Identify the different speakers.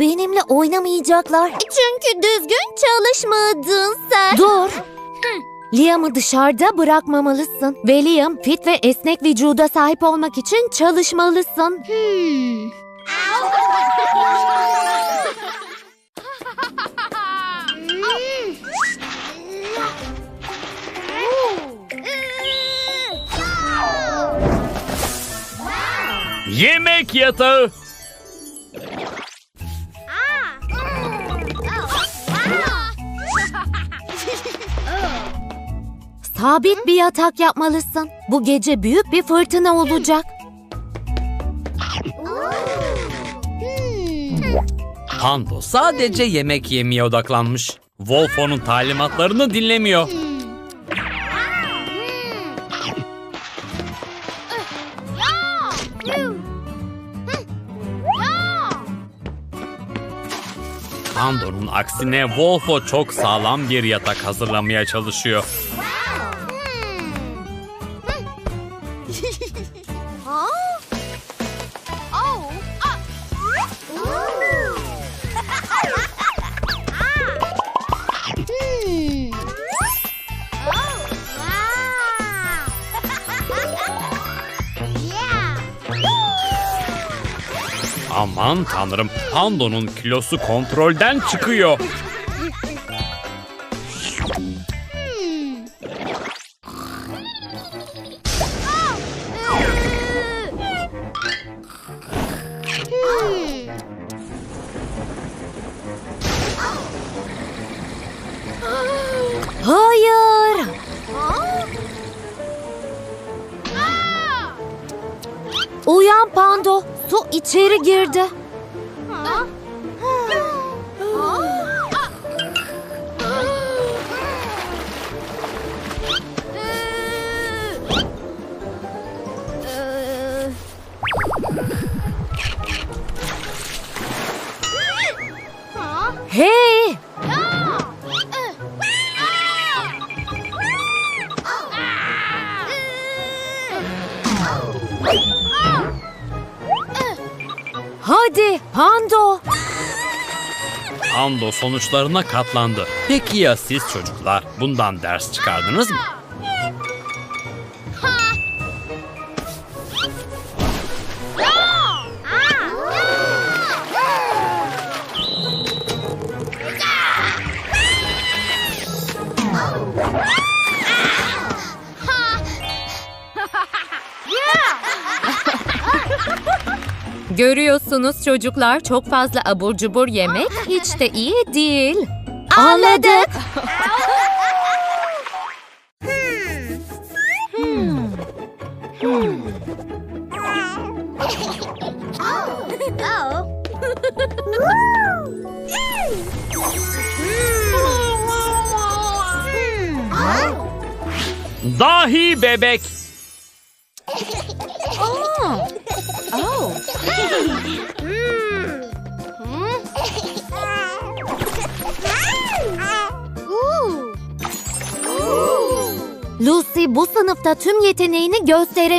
Speaker 1: Benimle oynamayacaklar.
Speaker 2: Çünkü düzgün çalışmadın sen.
Speaker 1: Dur. Liam'ı dışarıda bırakmamalısın. Ve Liam fit ve esnek vücuda sahip olmak için çalışmalısın.
Speaker 2: Hmm.
Speaker 3: Yemek yatağı.
Speaker 1: Sabit bir yatak yapmalısın. Bu gece büyük bir fırtına olacak.
Speaker 3: Pando sadece yemek yemeye odaklanmış. Wolf onun talimatlarını dinlemiyor. Pando'nun aksine Wolf'o çok sağlam bir yatak hazırlamaya çalışıyor. Aman tanrım, Pando'nun kilosu kontrolden çıkıyor.
Speaker 1: Hayır. Uyan Pando. Su içeri girdi. Hey! Hadi Pando.
Speaker 3: Pando sonuçlarına katlandı. Peki ya siz çocuklar? Bundan ders çıkardınız mı?
Speaker 1: Görüyorsunuz çocuklar çok fazla abur cubur yemek hiç de iyi değil. Anladık.
Speaker 3: Dahi bebek.
Speaker 1: Lucy bu sınıfta tüm yeteneğini göstere